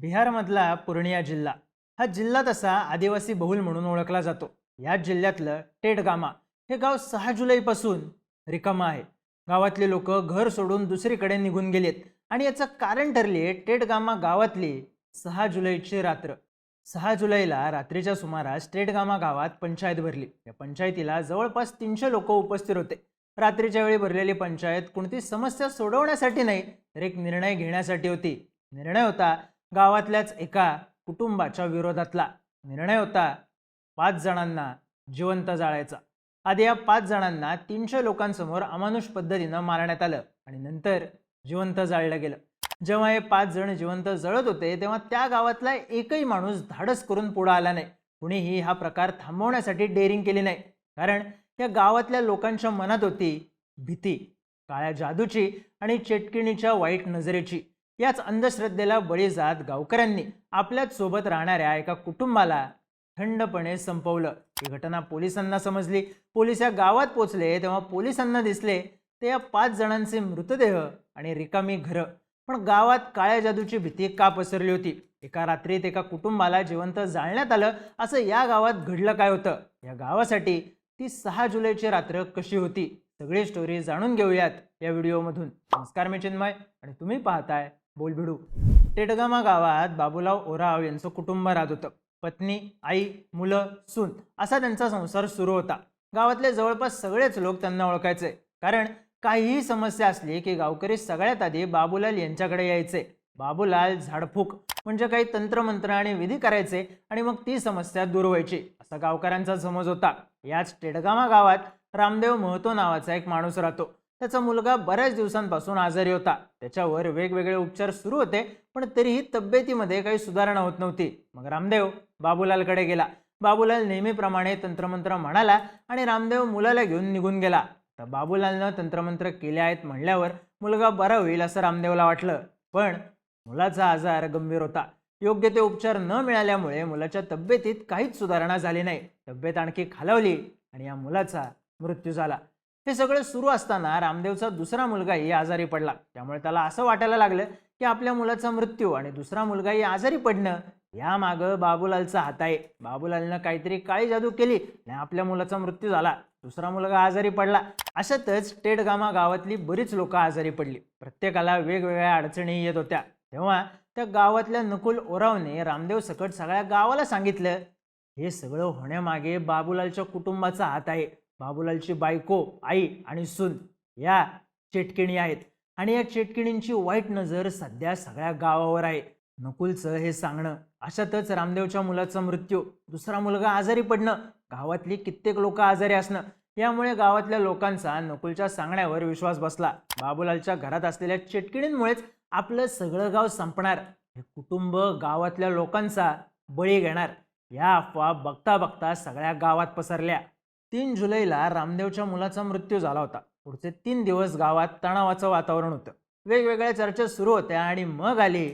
बिहारमधला पूर्णिया जिल्हा. हा जिल्हा तसा आदिवासी बहुल म्हणून ओळखला जातो. या जिल्ह्यातलं टेटगामा हे गाव सहा जुलैपासून रिकामा आहे. गावातले लोक घर सोडून दुसरीकडे निघून गेलेत आणि याचं कारण ठरली आहे टेडगामा गावातली सहा जुलैची रात्र. सहा जुलैला रात्रीच्या सुमारास टेटगामा गावात पंचायत भरली. या पंचायतीला जवळपास तीनशे लोक उपस्थित होते. रात्रीच्या वेळी भरलेली पंचायत कोणती समस्या सोडवण्यासाठी नाही तर एक निर्णय घेण्यासाठी होती. निर्णय होता गावातल्याच एका कुटुंबाच्या विरोधातला निर्णय होता पाच जणांना जिवंत जाळायचा. आधी या पाच जणांना तीनशे लोकांसमोर अमानुष पद्धतीनं मारण्यात आलं आणि नंतर जिवंत जाळलं गेलं. जेव्हा हे पाच जण जिवंत जळत होते तेव्हा त्या गावातला एकही माणूस धाडस करून पुढे आला नाही. कुणीही हा प्रकार थांबवण्यासाठी डेअरिंग केली नाही. कारण या गावातल्या लोकांच्या मनात होती भीती काळ्या जादूची आणि चेटकिणीच्या वाईट नजरेची. याच अंधश्रद्धेला बळी जात गावकऱ्यांनी आपल्याच सोबत राहणाऱ्या एका कुटुंबाला थंडपणे संपवलं. ही घटना पोलिसांना समजली. पोलीस या गावात पोचले तेव्हा पोलिसांना दिसले ते या पाच जणांचे मृतदेह आणि रिकामी घरं. पण गावात काळ्या जादूची भीती का पसरली होती? एका रात्रीत एका कुटुंबाला जिवंत जाळण्यात आलं. असं या गावात घडलं काय होतं? या गावासाठी ती सहा जुलैची रात्र कशी होती? सगळी स्टोरी जाणून घेऊयात या व्हिडिओमधून नमस्कार मी चिन्मय आणि तुम्ही पाहताय बोलभिडू टेटगामा गावात बाबूराव ओराव यांचं कुटुंब राहत होतं पत्नी आई मुलं सून असा त्यांचा संसार सुरू होता. गावातले जवळपास सगळेच लोक त्यांना ओळखायचे. कारण काहीही समस्या असली की गावकरी सगळ्यात आधी बाबूलाल यांच्याकडे यायचे. बाबूलाल झाडफूक म्हणजे काही तंत्रमंत्र आणि विधी करायचे आणि मग ती समस्या दूर व्हायची असा गावकऱ्यांचा समज होता. याच टेडगामा गावात रामदेव महतो नावाचा एक माणूस राहतो. त्याचा मुलगा बऱ्याच दिवसांपासून आजारी होता. त्याच्यावर वेगवेगळे उपचार सुरू होते पण तरीही तब्येतीमध्ये काही सुधारणा होत नव्हती. मग रामदेव बाबूलालकडे गेला. बाबूलाल नेहमीप्रमाणे तंत्रमंत्र म्हणाला आणि रामदेव मुलाला घेऊन निघून गेला. तर बाबूलालनं तंत्रमंत्र केले आहेत म्हणल्यावर मुलगा बरा होईल असं रामदेवला वाटलं. पण मुलाचा आजार गंभीर होता. योग्य ते उपचार न मिळाल्यामुळे मुलाच्या तब्येतीत काहीच सुधारणा झाली नाही. तब्येत आणखी खालावली आणि या मुलाचा मृत्यू झाला. हे सगळं सुरू असताना रामदेवचा दुसरा मुलगाही आजारी पडला. त्यामुळे त्याला असं वाटायला लागलं की आपल्या मुलाचा मृत्यू आणि दुसरा मुलगाही आजारी पडणं यामागं बाबूलालचा हात आहे. बाबूलालनं काहीतरी काळी जादू केली आणि आपल्या मुलाचा मृत्यू झाला. दुसरा मुलगा आजारी पडला. अशातच टेडगामा गावातली बरीच लोक आजारी पडली. प्रत्येकाला वेगवेगळ्या अडचणी येत होत्या. तेव्हा त्या गावातल्या नकुल ओरावने रामदेव सकट सगळ्या गावाला सांगितलं हे सगळं होण्यामागे बाबूलालच्या कुटुंबाचा हात आहे. बाबूलालची बायको आई आणि सून या चेटकिणी आहेत. आणि या चेटकिणींची वाईट नजर सध्या सगळ्या गावावर आहे. नकुलचं हे सांगणं अशातच रामदेवच्या मुलाचा मृत्यू दुसरा मुलगा आजारी पडणं गावातली कित्येक लोक आजारी असणं यामुळे गावातल्या लोकांचा नकुलच्या सांगण्यावर विश्वास बसला. बाबूलालच्या घरात असलेल्या चेटकिणींमुळेच आपलं सगळं गाव संपणार. हे कुटुंब गावातल्या लोकांचा बळी घेणार. या अफवा बघता बघता सगळ्या गावात पसरल्या. तीन जुलैला रामदेवच्या मुलाचा मृत्यू झाला होता. पुढचे तीन दिवस गावात तणावाचं वातावरण होतं. वेगवेगळ्या चर्चा सुरू होत्या आणि मग आली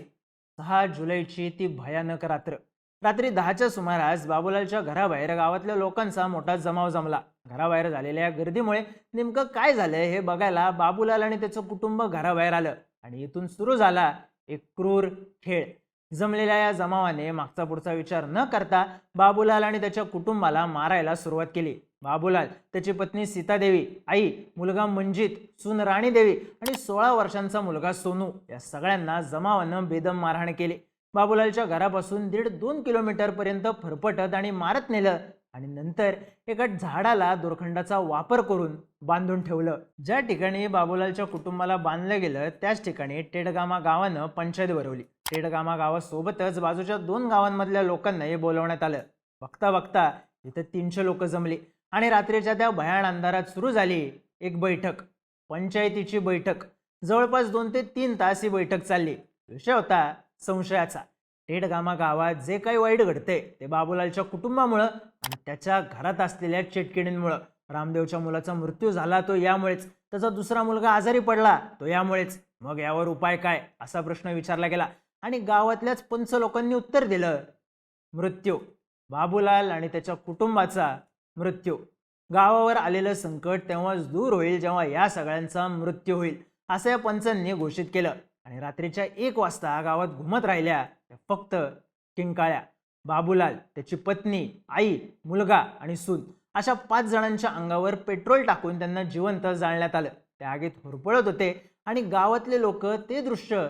सहा जुलैची ती भयानक रात्र. रात्री दहाच्या सुमारास बाबूलालच्या घराबाहेर गावातल्या लोकांचा मोठा जमाव जमला. घराबाहेर झालेल्या गर्दीमुळे नेमकं काय झालं हे बघायला बाबूलाल आणि त्याचं कुटुंब घराबाहेर आलं आणि इथून सुरू झाला एक क्रूर खेळ. जमलेल्या या जमावाने मागचा पुढचा विचार न करता बाबूलाल आणि त्याच्या कुटुंबाला मारायला सुरुवात केली. बाबूलाल त्याची पत्नी सीतादेवी आई मुलगा मंजित सून राणीदेवी आणि सोळा वर्षांचा मुलगा सोनू या सगळ्यांना जमावानं बेदम मारहाण केली. बाबूलालच्या घरापासून दीड दोन किलोमीटरपर्यंत फरफटत आणि मारत नेलं आणि नंतर एका झाडाला दोरखंडाचा वापर करून बांधून ठेवलं. ज्या ठिकाणी बाबूलालच्या कुटुंबाला बांधलं गेलं त्याच ठिकाणी टेडगामा गावानं पंचायत भरवली. टेडगामा गावासोबतच बाजूच्या दोन गावांमधल्या लोकांनाही बोलवण्यात आलं. बघता बघता इथं तीनशे लोक जमली. आणि रात्रीच्या त्या भयान अंधारात सुरू झाली एक बैठक पंचायतीची बैठक. जवळपास दोन ते तीन तास ही बैठक चालली. विषय होता संशयाचा. टेडगामा गावात जे काही वाईट घडते ते बाबूलालच्या कुटुंबामुळं आणि त्याच्या घरात असलेल्या चेटकिणींमुळं. रामदेवच्या मुलाचा मृत्यू झाला तो यामुळेच. त्याचा दुसरा मुलगा आजारी पडला तो यामुळेच. मग यावर उपाय काय? असा प्रश्न विचारला गेला आणि गावातल्याच पंच लोकांनी उत्तर दिलं. मृत्यू. बाबूलाल आणि त्याच्या कुटुंबाचा मृत्यू. गावावर आलेलं संकट तेव्हाच दूर होईल जेव्हा या सगळ्यांचा मृत्यू होईल असं या पंचांनी घोषित केलं. आणि रात्रीच्या एक वाजता गावात घुमत राहिल्या त्या फक्त किंकाळ्या. बाबूलाल त्याची पत्नी आई मुलगा आणि सून अशा पाच जणांच्या अंगावर पेट्रोल टाकून त्यांना जिवंत जाळण्यात आलं. त्या आगीत होरपळत होते आणि गावातले लोक ते दृश्य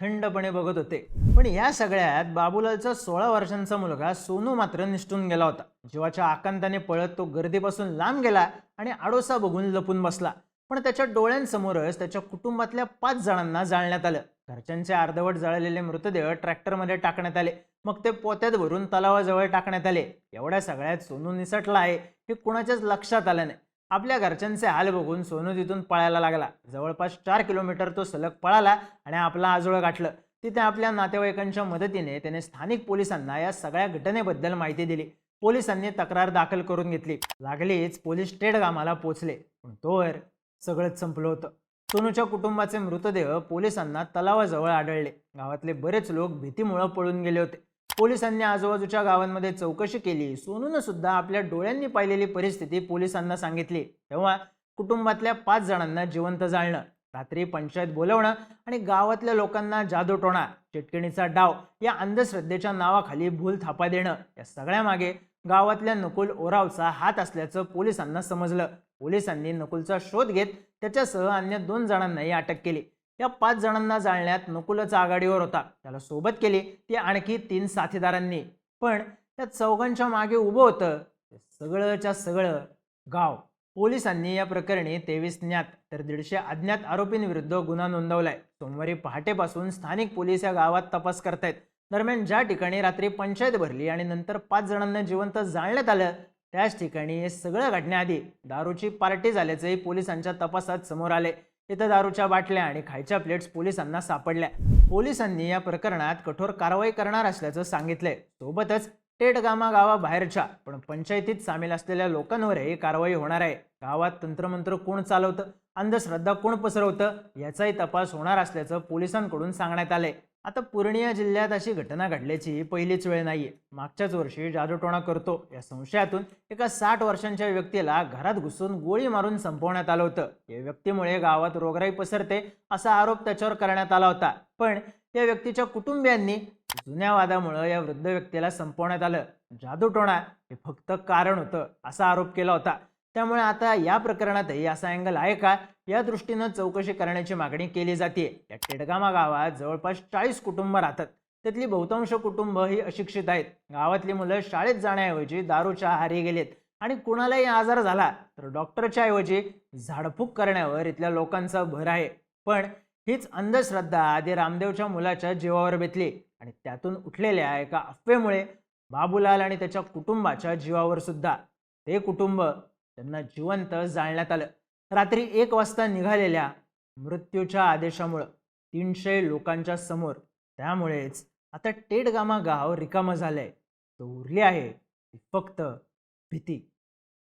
थंडपणे बघत होते. पण या सगळ्यात बाबूलालचा सोळा वर्षांचा मुलगा सोनू मात्र निष्ठून गेला होता. जीवाच्या आकांताने पळत तो गर्दीपासून लांब गेला आणि आडोसा बघून लपून बसला. पण त्याच्या डोळ्यांसमोरच त्याच्या कुटुंबातल्या पाच जणांना जाळण्यात आलं. घरच्यांचे अर्धवट जळलेले मृतदेह ट्रॅक्टरमध्ये टाकण्यात आले. मग ते पोत्यात भरून तलावाजवळ टाकण्यात आले. एवढ्या सगळ्यात सोनू निसटला आहे हे कुणाच्याच लक्षात आलं नाही. आपल्या घरच्यांचे हाल बघून सोनू तिथून पळायला लागला. जवळपास चार किलोमीटर तो सलग पळाला आणि आपला आजोळ गाठलं. तिथे आपल्या नातेवाईकांच्या मदतीने त्याने स्थानिक पोलिसांना या सगळ्या घटनेबद्दल माहिती दिली. पोलिसांनी तक्रार दाखल करून घेतली. लागलीच पोलीस टेडगामाला पोचले. पण तोवर सगळंच संपलं होतं. सोनूच्या कुटुंबाचे मृतदेह पोलिसांना तलावाजवळ आढळले. गावातले बरेच लोक भीतीमुळं पळून गेले होते. पोलिसांनी आजूबाजूच्या गावांमध्ये चौकशी केली. सोनून सुद्धा आपल्या डोळ्यांनी पाहिलेली परिस्थिती पोलिसांना सांगितली. तेव्हा कुटुंबातल्या पाच जणांना जिवंत जाळणं रात्री पंचायत बोलवणं आणि गावातल्या लोकांना जादूटोणा चिटकिणीचा डाव या अंधश्रद्धेच्या नावाखाली भूल थापा देणं या सगळ्यामागे गावातल्या नकुल ओरावचा हात असल्याचं पोलिसांना समजलं. पोलिसांनी नकुलचा शोध घेत त्याच्यासह अन्य दोन जणांनाही अटक केली. या पाच जणांना जाळण्यात नकुलच आघाडीवर होता. त्याला सोबत केली ती आणखी तीन साथीदारांनी. पण त्या चौघांच्या मागे उभं होतं ते सगळंच्या सगळं गाव. पोलिसांनी या प्रकरणी तेवीस ज्ञात तर दीडशे अज्ञात आरोपींविरुद्ध गुन्हा नोंदवलाय. सोमवारी पहाटेपासून स्थानिक पोलीस या गावात तपास करतायत. दरम्यान ज्या ठिकाणी रात्री पंचायत भरली आणि नंतर पाच जणांना जिवंत जाळण्यात आलं त्याच ठिकाणी हे सगळं घडण्याआधी दारूची पार्टी झाल्याचंही पोलिसांच्या तपासात समोर आले इथं दारूच्या बाटल्या आणि खायच्या प्लेट्स पोलिसांना सापडल्या. पोलिसांनी या प्रकरणात कठोर कारवाई करणार असल्याचं सांगितलंय. सोबतच टेटगामा गावाबाहेरच्या पण पंचायतीत सामील असलेल्या लोकांवरही कारवाई होणार आहे. गावात तंत्रमंत्र कोण चालवतं? अंधश्रद्धा कोण पसरवतं? याचाही तपास होणार असल्याचं पोलिसांकडून सांगण्यात आलंय. आता पूर्णिया जिल्ह्यात अशी घटना घडल्याची पहिलीच वेळ नाहीये. मागच्याच वर्षी जादूटोणा करतो. या संशयातून एका साठ वर्षांच्या व्यक्तीला घरात घुसून गोळी मारून संपवण्यात आलं होतं. या व्यक्तीमुळे गावात रोगराई पसरते असा आरोप त्याच्यावर करण्यात आला होता. पण या व्यक्तीच्या कुटुंबियांनी जुन्या वादामुळं या वृद्ध व्यक्तीला संपवण्यात आलं. जादूटोणा हे फक्त कारण होतं असा आरोप केला होता. त्यामुळे आता या प्रकरणातही असा अँगल आहे का? या दृष्टीनं चौकशी करण्याची मागणी केली जाते या टेडगामा गावात जवळपास चाळीस कुटुंब राहतात. त्यातली बहुतांश कुटुंब ही अशिक्षित आहेत. गावातली मुलं शाळेत जाण्याऐवजी दारूच्या आहारी गेलेत. आणि कुणालाही आजार झाला तर डॉक्टरच्या ऐवजी झाडफूक करण्यावर इथल्या लोकांचा भर आहे. पण हीच अंधश्रद्धा आधी रामदेवच्या मुलाच्या जीवावर बेतली. आणि त्यातून उठलेल्या एका अफवेमुळे बाबूलाल आणि त्याच्या कुटुंबाच्या जीवावर सुद्धा. ते कुटुंब त्यांना जिवंत जाळण्यात आलं. रात्री एक वाजता निघालेल्या मृत्यूच्या आदेशामुळं तीनशे लोकांच्या समोर त्यामुळेच आता टेटगामा गाव रिकामं झालंय. तो उरली आहे फक्त भीती.